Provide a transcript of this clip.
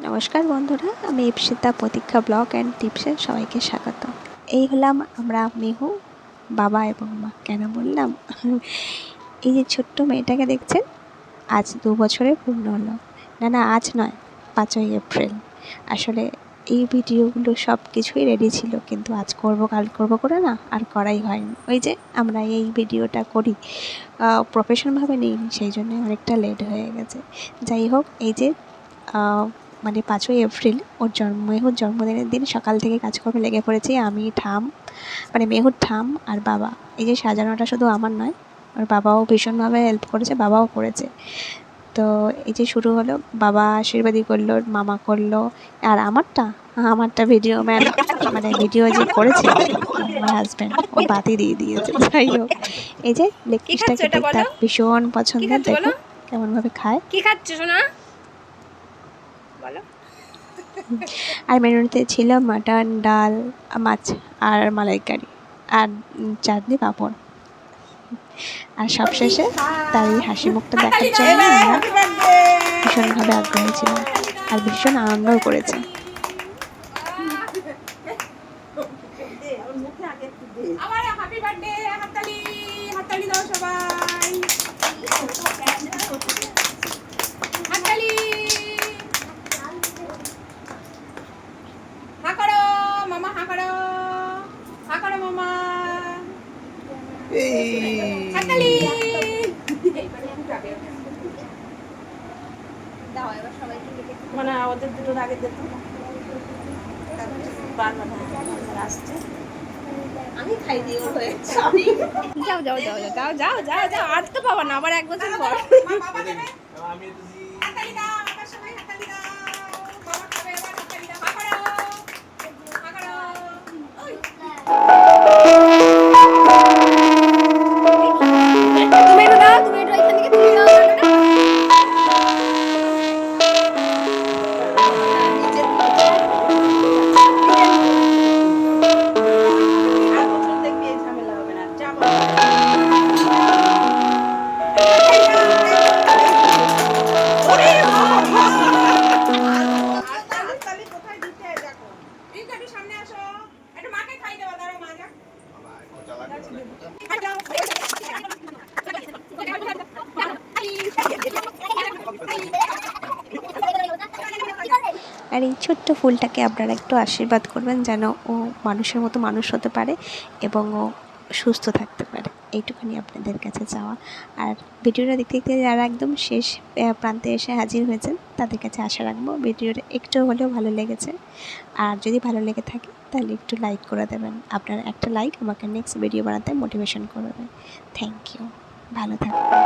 নমস্কার বন্ধুরা, আমি ইপসিতা প্রতীক্ষা ব্লগ অ্যান্ড টিপসে সবাইকে স্বাগত। এই হলাম আমরা মেহু, বাবা এবং মা, কেন বললাম? এই যে ছোট্ট মেয়েটাকে দেখছেন, আজ দু বছরে পূর্ণ হলো। না না, আজ নয়, পাঁচই এপ্রিল। আসলে এই ভিডিওগুলো সব কিছুই রেডি ছিল, কিন্তু আজ করব, কাল করব করে না, আর করাই হয়নি। ওই যে আমরা এই ভিডিওটা করি প্রফেশনভাবে নিই সেই জন্য অনেকটা লেট হয়ে গেছে। যাই হোক, এই যে মানে পাঁচই এপ্রিল ওর জন্ম মেহুর জন্মদিনের দিন সকাল থেকে কাজকর্মে লেগে পড়েছি আমি ঠাম মানে মেহুর ঠাম আর বাবা। এই যে সাজানোটা শুধু আমার নয় ওর বাবাও ভীষণভাবে হেল্প করেছে বাবাও করেছে। তো এই যে শুরু হলো বাবা আশীর্বাদই করল মামা করল আর আমারটা? আমারটা ভিডিও ম্যান মানে ভিডিও যে করেছে আমার হাজব্যান্ড ও বাতি দিয়ে দিয়েছে যাই হোক। এই যে লেগ পিসটা খেতে তার ভীষণ পছন্দের খাচ্ছো দেখো? কেমনভাবে খায়। কি খাচ্ছ সোনা? আর মেনুতে ছিল মাটন ডাল মাছ আর মালাইকারি আর চাটনি পাঁপড়। আর সবশেষে তার এই হাসি মুখটা দেখার জন্য আমরা ভীষণভাবে আগ্রহী ছিলাম আর ভীষণ আনন্দও করেছি। আবার হ্যাপি বার্থডে হাততালি হাততালি দাও সবাই। মানে ওদের দুটো আগে দিত আমি খাই দিয়ে সরি যাও যাও যাও যাও যাও যাও যাও আটকে পাবো না আবার এক বছর পর। আমি আর এই ছোট্ট ফুলটাকে আপনারা একটু আশীর্বাদ করবেন যেন ও মানুষের মতো মানুষ হতে পারে এবং ও সুস্থ থাকতে পারে। এইটুখানি আপনাদের কাছে চাওয়া। আর ভিডিওটা দেখতে দেখতে যারা একদম শেষ প্রান্তে এসে হাজির হয়েছেন, তাদের কাছে আশা রাখব ভিডিওটা একটু হলেও ভালো লেগেছে। আর যদি ভালো লেগে থাকে, তাহলে একটু লাইক করে দেবেন। আপনার একটা লাইক আমাকে নেক্সট ভিডিও বানাতে মোটিভেশন করবে। থ্যাংক ইউ ভালো থাকবেন।